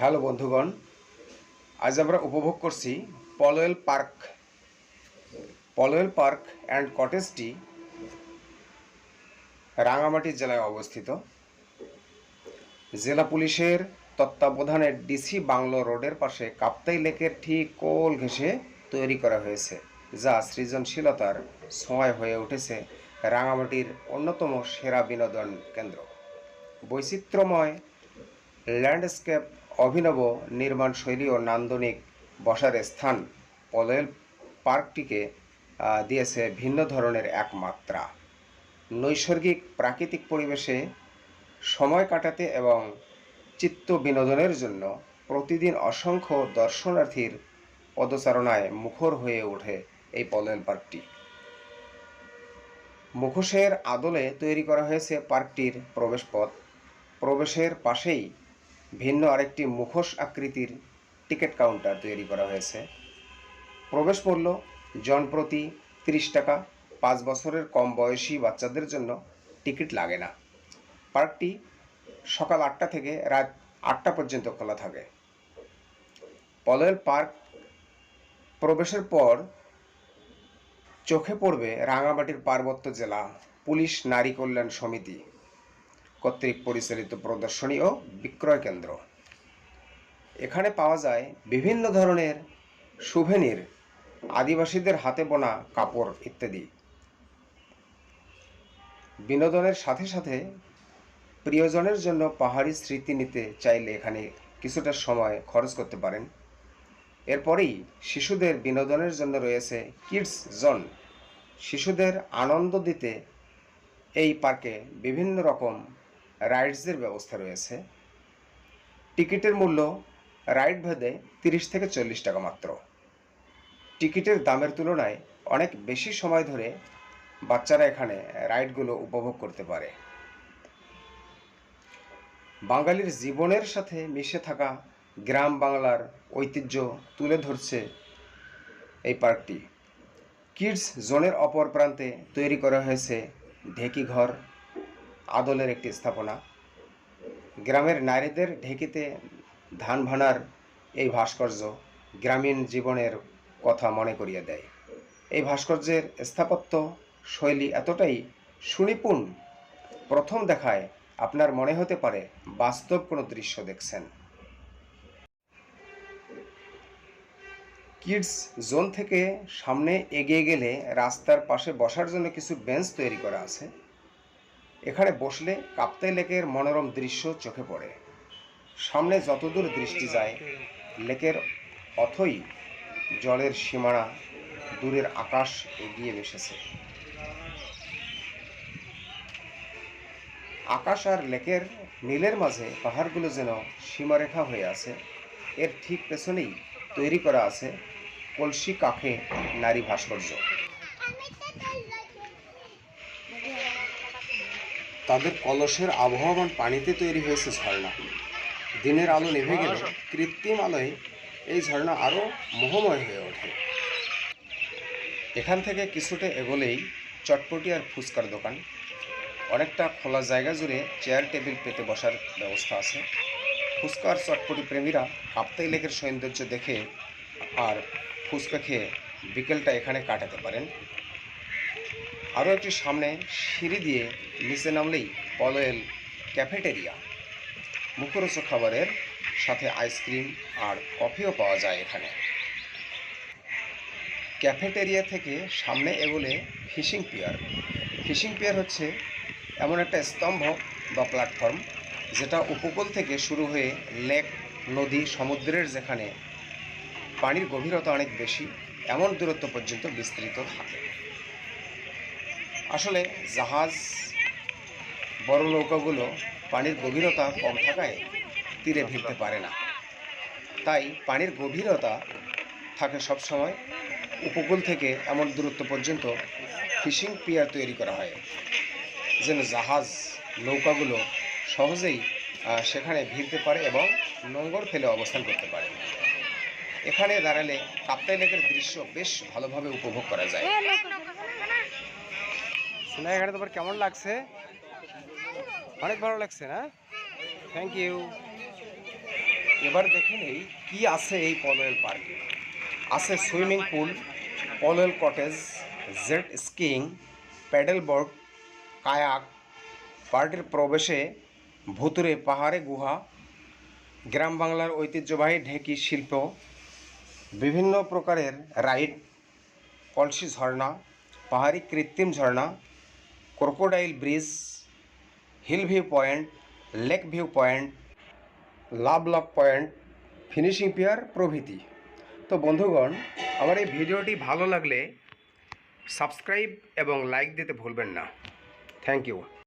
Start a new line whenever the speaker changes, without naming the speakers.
Hello বন্ধুগণ, আজ আমরা উপভোগ করছি Polwel park. Polwel park and কটেজটি Rangamati জেলায় অবস্থিত। জেলা পুলিশের তত্ত্বাবধানে ডিসি বাংলো রোডের পাশে কাপ্তাই লেকের ঠিক কোল ঘেঁষে তৈরি করা হয়েছে, যা সৃজনশীলতার ছোঁয়ায় হয়ে উঠেছে রাঙামাটির অন্যতম সেরা বিনোদন কেন্দ্র। বৈচিত্র্যময় ল্যান্ডস্কেপ অভিনব নির্মাণ শৈলী ও নান্দনিক বসার স্থান পলেল পার্কটিকে দিয়েছে ভিন্ন ধরনের এক মাত্রা নৈসর্গিক প্রাকৃতিক পরিবেশে সময় কাটাতে এবং চিত্ত বিনোদনের জন্য প্রতিদিন অসংখ্য দর্শনার্থীর পদচারণায় মুখর হয়ে ওঠে এই পলেল পার্কটি। মুখোশের আদলে তৈরি করা হয়েছে পার্কটির প্রবেশপথ। প্রবেশের পাশেই ভিন্ন আরেকটি মুখোশ আকৃতির টিকিট কাউন্টার তৈরি করা হয়েছে। প্রবেশ মূল্য জনপ্রতি তিরিশ টাকা। পাঁচ বছরের কম বয়সী বাচ্চাদের জন্য টিকিট লাগে না। পার্কটি সকাল আটটা থেকে রাত আটটা পর্যন্ত খোলা থাকে। পলয়েল পার্ক প্রবেশের পর চোখে পড়বে রাঙামাটির পার্বত্য জেলা পুলিশ নারী কল্যাণ সমিতি। কর্তৃক পরিচালিত প্রদর্শনী ও বিক্রয় কেন্দ্র। এখানে পাওয়া যায় বিভিন্ন ধরনের সুভেনির আদিবাসীদের হাতে বোনা কাপড় ইত্যাদি। বিনোদনের সাথে সাথে প্রিয়জনের জন্য পাহাড়ি স্মৃতি নিতে চাইলে এখানে কিছুটা সময় খরচ করতে পারেন। এরপরেই শিশুদের বিনোদনের জন্য রয়েছে কিডস জোন। শিশুদের আনন্দ দিতে এই পার্কে বিভিন্ন রকম রাইডসের ব্যবস্থা রয়েছে। টিকিটের মূল্য রাইড ভেদে তিরিশ থেকে চল্লিশ টাকা মাত্র। টিকিটের দামের তুলনায় অনেক বেশি সময় ধরে বাচ্চারা এখানে রাইডগুলো উপভোগ করতে পারে। বাঙালির জীবনের সাথে মিশে থাকা গ্রাম বাংলার ঐতিহ্য তুলে ধরছে এই পার্কটি। কিডস জোনের অপর প্রান্তে তৈরি করা হয়েছে ঢেকি ঘর আদলের একটি স্থাপনা। গ্রামের নারীদের ঢেকিতে ধান ভানার এই ভাস্কর্য গ্রামীণ জীবনের কথা মনে করিয়ে দেয়। এই ভাস্কর্যের স্থাপত্য শৈলী এতটাই সুনিপুণ, প্রথম দেখায় আপনার মনে হতে পারে বাস্তব কোনো দৃশ্য দেখছেন। কিডস জোন থেকে সামনে এগিয়ে গেলে রাস্তার পাশে বসার জন্য কিছু বেঞ্চ তৈরি করা আছে। এখানে বসলে কাপ্তাই লেকের মনোরম দৃশ্য চোখে পড়ে। সামনে যতদূর দৃষ্টি যায়, লেকের অথই জলের সীমানা দূরের আকাশ এগিয়ে মিশেছে আকাশ আর লেকের নীলের মাঝে পাহাড়গুলো যেন সীমারেখা হয়ে আছে, এর ঠিক পেছনেই তৈরি করা আছে কলসি কাখে নারী ভাস্কর্য। তাদের কলসের আবহমান পানিতে তৈরি হয়েছে ঝর্ণা। দিনের আলো নিভে গেলে কৃত্রিম আলোয় এই ঝর্ণা আরও মোহময় হয়ে ওঠে। এখান থেকে কিছুটা এগোলেই চটপটি আর ফুচকার দোকান। অনেকটা খোলা জায়গা জুড়ে চেয়ার টেবিল পেতে বসার ব্যবস্থা আছে। ফুচকা আর চটপটি প্রেমীরা কাপ্তাই লেকের সৌন্দর্য দেখে আর ফুচকা খেয়ে বিকেলটা এখানে কাটাতে পারেন। আরও একটি সামনে সিঁড়ি দিয়ে নিচে নামলেই পলয়েল ক্যাফেটেরিয়া। মুখরোচক খাবারের সাথে আইসক্রিম আর কফিও পাওয়া যায় এখানে। ক্যাফেটেরিয়া থেকে সামনে এগোলে ফিশিং পিয়ার। ফিশিং পিয়ার হচ্ছে এমন একটা স্তম্ভ বা প্ল্যাটফর্ম যেটা উপকূল থেকে শুরু হয়ে লেক, নদী, সমুদ্রের যেখানে পানির গভীরতা অনেক বেশি, এমন দূরত্ব পর্যন্ত বিস্তৃত থাকে। আসলে জাহাজ, বড় নৌকাগুলো পানির গভীরতা কম থাকায় তীরে ভিড়তে পারে না। তাই পানির গভীরতা থাকে সবসময় উপকূল থেকে এমন দূরত্ব পর্যন্ত ফিশিং পিয়ার তৈরি করা হয়, যেন জাহাজ, নৌকাগুলো সহজেই সেখানে ভিড়তে পারে এবং নোঙ্গর ফেলে অবস্থান করতে পারে। এখানে দাঁড়ালে কাপ্তাই লেকের দৃশ্য বেশ ভালোভাবে উপভোগ করা যায়। শোনা এখানে তোমার কেমন লাগছে? অনেক ভালো লাগছে না? থ্যাংক ইউ এবার দেখে নেই কী আছে এই পলওয়েল পার্কে। আছে swimming pool Polwel cottage, jet skiing paddle board kayak পার্টির প্রবেশে ভুতুরে পাহাড়ে গুহা, গ্রাম বাংলার ঐতিহ্যবাহী ঢেকি শিল্প, বিভিন্ন প্রকারের রাইড, কলসি ঝর্ণা, পাহাড়ি কৃত্রিম ঝর্ণা crocodile bridge hill view point lake view point love lock point fishing pier প্রভৃতি তো বন্ধুগণ, আমার এই ভিডিওটি ভালো লাগলে সাবস্ক্রাইব এবং লাইক দিতে ভুলবেন না। Thank you